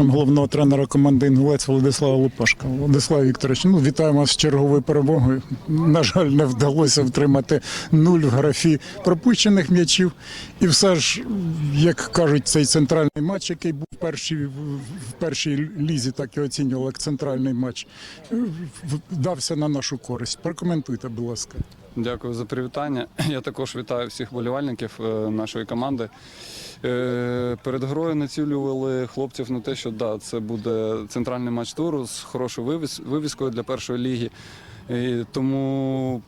запрошуємо головного тренера команди Інгулець Владислава Лупашка. Владислав Вікторович, ну вітаємо вас з черговою перемогою. На жаль, не вдалося втримати нуль в графі пропущених м'ячів. І все ж, як кажуть, цей центральний матч, який був в першій, в першій лізі, так і оцінювали як центральний матч, вдався на нашу користь. Прокоментуйте, будь ласка. Дякую за привітання. Я також вітаю всіх болівальників е, нашої команди. Е, Перед грою націлювали хлопців на те, що да, це буде центральний матч туру з хорошою вивіс- вивіскою для першої ліги. І тому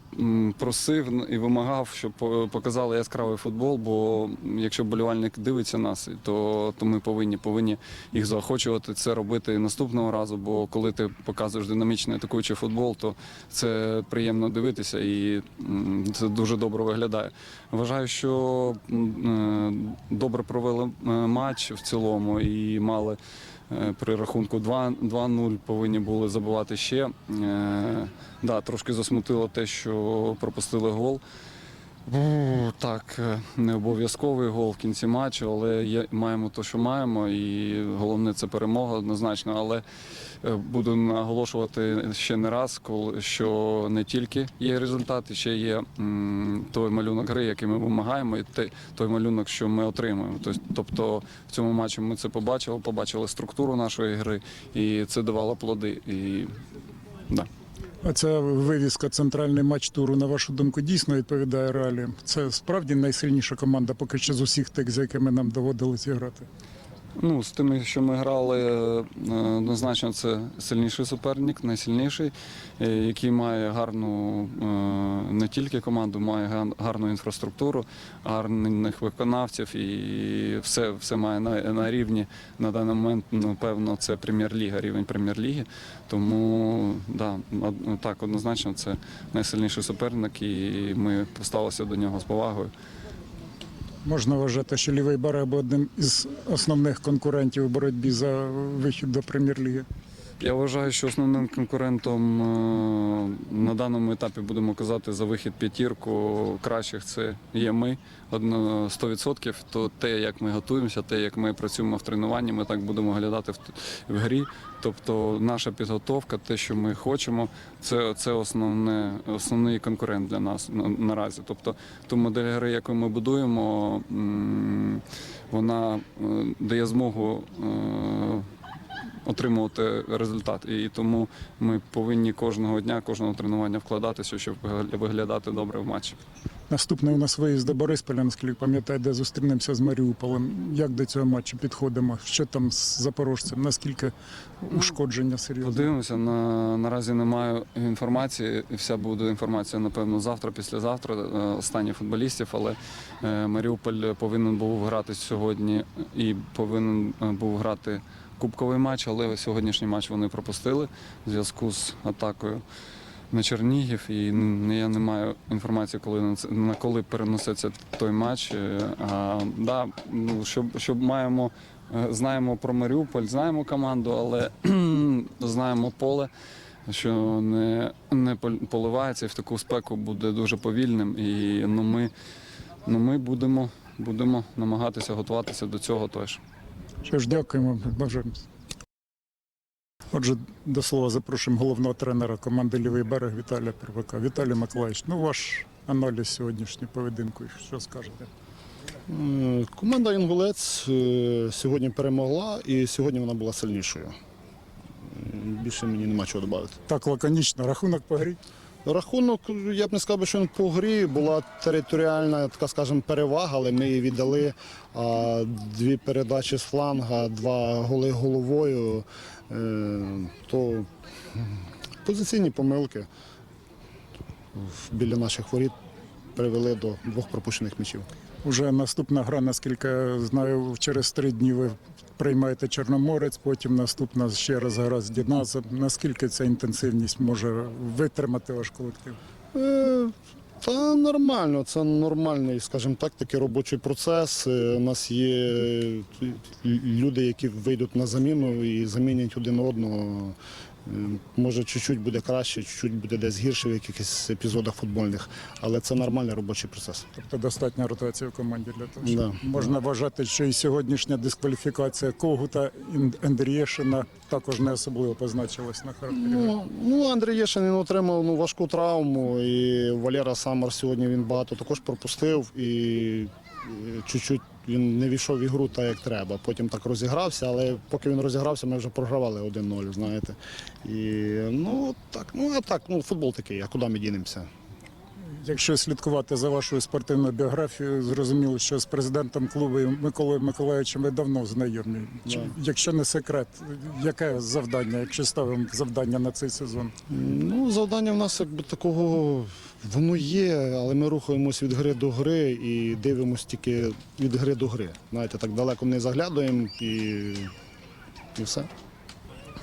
просив і вимагав, щоб показали яскравий футбол. Бо якщо болівальник дивиться нас, то, то ми повинні, повинні їх заохочувати це робити наступного разу. Бо коли ти показуєш динамічний атакуючий футбол, то це приємно дивитися і це дуже добре виглядає. Вважаю, що е, добре провели е, матч в цілому і мали при рахунку 2 2-0 повинні були забивати ще. Е, Да, трошки засмутило те, що пропустили гол. Бу, Так, е, не обов'язковий гол в кінці матчу, але є, маємо те, що маємо, і головне це перемога однозначно. Але е, буду наголошувати ще не раз, що не тільки є результат, ще є той малюнок гри, який ми вимагаємо, і той малюнок, що ми отримуємо. Тобто в цьому матчі ми це побачили, побачили структуру нашої гри, і це давало плоди. І, да. Ця вивіска центральний матч туру, на вашу думку, дійсно відповідає реаліям. Це справді найсильніша команда поки що з усіх тих, з якими нам доводилось грати. Ну, з тими, що ми грали, е, однозначно це сильніший суперник, найсильніший, е, який має гарну е, не тільки команду, має гарну інфраструктуру, гарних виконавців і все, все має на, на рівні. На даний момент, напевно, це прем'єр-ліга, рівень прем'єр-ліги. Тому да, так, однозначно, це найсильніший суперник, і ми поставилися до нього з повагою. Можна вважати, що лівий був одним із основних конкурентів у боротьбі за вихід до прем'єр-ліги. Я вважаю, що основним конкурентом е, на даному етапі будемо казати за вихід п'ятірку кращих це є ми. Одно 100%. То те, як ми готуємося, те, як ми працюємо в тренуванні, ми так будемо глядати в, в грі. Тобто наша підготовка, те, що ми хочемо, це, це основне, основний конкурент для нас на, наразі. Тобто ту модель гри, яку ми будуємо, вона е, дає змогу. Отримувати результат. І тому ми повинні кожного дня, кожного тренування вкладатися, щоб виглядати добре в матчі. Наступний у нас виїзд до Борисполя, наскільки пам'ятаю, де зустрінемося з Маріуполем. Як до цього матчу підходимо? Що там з запорожцем? Наскільки ушкодження серйозне? Подивимося, на, наразі немає інформації. Вся буде інформація, напевно, завтра, післязавтра. е, Останніх футболістів, але е, Маріуполь повинен був грати сьогодні і повинен е, був грати кубковий матч, але сьогоднішній матч вони пропустили в зв'язку з атакою. На Чернігів і я не маю інформації, коли на коли переноситься той матч. Е, А, да, ну, щоб, щоб маємо, е, знаємо про Маріуполь, знаємо команду, але знаємо поле, що не, не поливається і в таку спеку буде дуже повільним. І ну, ми, ну, ми будемо, будемо намагатися готуватися до цього теж. Що ж, дякуємо, бажаємо. Отже, до слова запрошуємо головного тренера команди Лівий берег Віталія Первака. Віталій Миколаївич, ну ваш аналіз сьогоднішнього поєдинку, що скажете? Команда Інгулець е, сьогодні перемогла і сьогодні вона була сильнішою. Більше мені нема чого додати. Так лаконічно, рахунок по грі. Рахунок, я б не сказав, що він по грі була територіальна, така скажімо, перевага, але ми її віддали. А дві передачі з фланга, два голи головою. Е, То позиційні помилки біля наших воріт привели до двох пропущених м'ячів. Уже наступна гра, наскільки знаю, через три дні ви приймаєте Чорноморець, потім наступна ще раз гра з Діназом. Наскільки ця інтенсивність може витримати ваш колектив? Е, Та нормально, це нормальний, скажімо так, такий робочий процес. Е, У нас є люди, які вийдуть на заміну і замінять один одного. М, Може, чуть-чуть буде краще, чуть-чуть буде десь гірше в якихось епізодах футбольних, але це нормальний робочий процес. Тобто достатня ротація в команді для того, щоб Да. можна вважати, що і сьогоднішня дискваліфікація Когута і Андрієшина також не особливо позначилась на характері. Ну, ну Андрій Єшин він отримав ну, важку травму, і Валера Самар сьогодні він багато також пропустив і е, чуть-чуть він не війшов в ігру так, як треба. Потім так розігрався, але поки він розігрався, ми вже програвали 1-0, знаєте. І ну так, ну а так, ну футбол такий, а куди ми дінемося? Якщо слідкувати за вашою спортивною біографією, зрозуміло, що з президентом клубу Миколою Миколаївичем ви давно знайомі. Чи- Да. Якщо не секрет, яке завдання, якщо ставимо завдання на цей сезон? Ну, завдання в нас якби такого воно є, але ми рухаємось від гри до гри і дивимося тільки від гри до гри. Знаєте, так далеко не заглядуємо і, і все.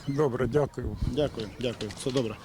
Добре, дякую. Дякую, дякую. Все добре.